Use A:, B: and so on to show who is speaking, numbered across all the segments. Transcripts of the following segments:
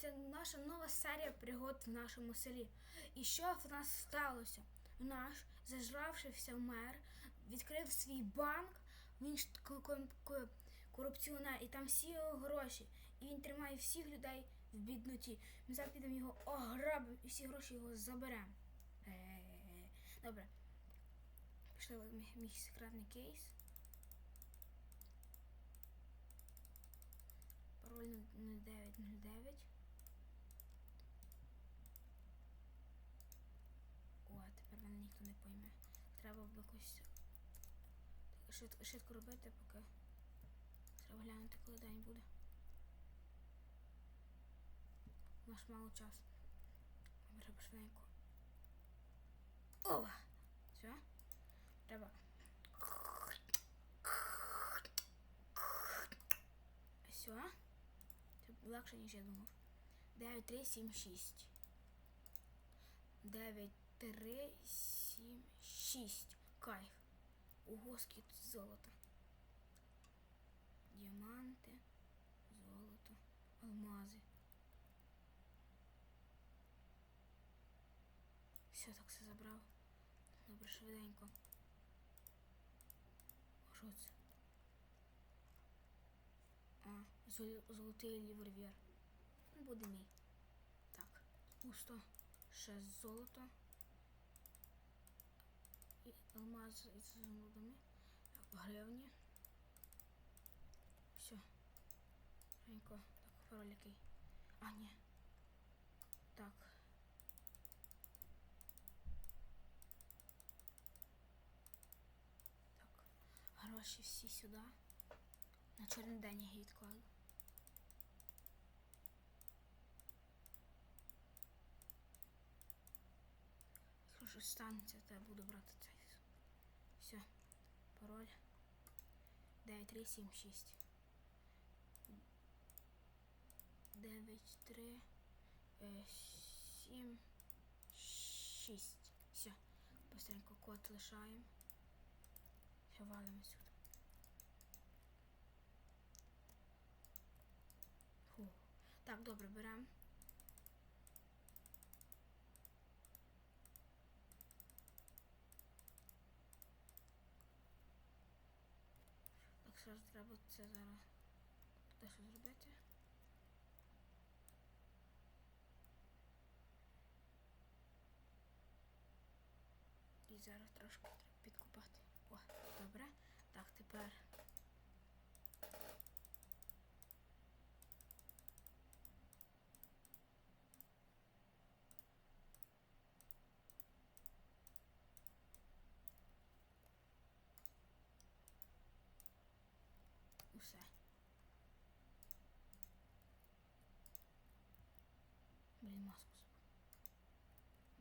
A: це наша нова серія пригод в нашому селі. І що в нас сталося? Наш зажравшився мер відкрив свій банк, він ж корупціонер, і там всі його гроші. І він тримає всіх людей в бідноті. Ми зараз підемо його ограбимо і всі гроші його заберемо. Добре. Пішли мій секретний кейс. Пароль 0909. О, а тепер мене ніхто не пойме. Треба б якось швидко, швидко робити, поки треба глянути, коли день буде. У нас мало часу. Треба швиденько. О! Все. Треба. Все. Це легше, ніж я думав. 9, 3, 7, 6. 9, 3, 7, 6. Кайф. Ого, скільки тут золота. Діаманти, золото, алмази. Все, так все забрав. Добре, швиденько. Що це? А, зол- золотий. Ну, Буде мій. Так, пусто. Ще золото. Алмаз із золотами. Так, гривні. Все. Ренько. Так, пароль. А, ні. Так. Так. Гроші всі сюди. На чорний день її відкладу. Якщо щось станеться, то я буду брати. Пароль. 9376. 93 7 6. Все. Быстренько код лишаємо. Все, валимо сюди. Фу. Так, добре, беремо. Треба це зараз дещо зробити. І зараз трошки треба підкупати. О, добре. Так, тепер усе. Блін, маску.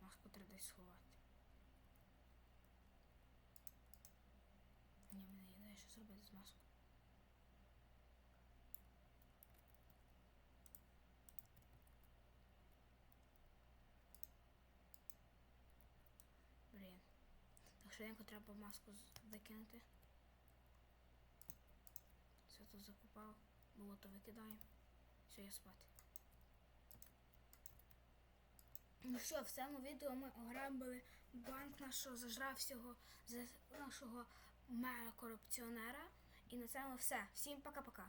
A: Маску треба десь сховати. Ні, мене є де що зробити з маскою. Блін. Так швиденько треба маску з- викинути. Все тут закупав. Болото викидаємо. Все, я спати. Ну що, в цьому відео ми ограбили банк нашого зажравсього нашого мера корупціонера. І на цьому все. Всім пока-пока.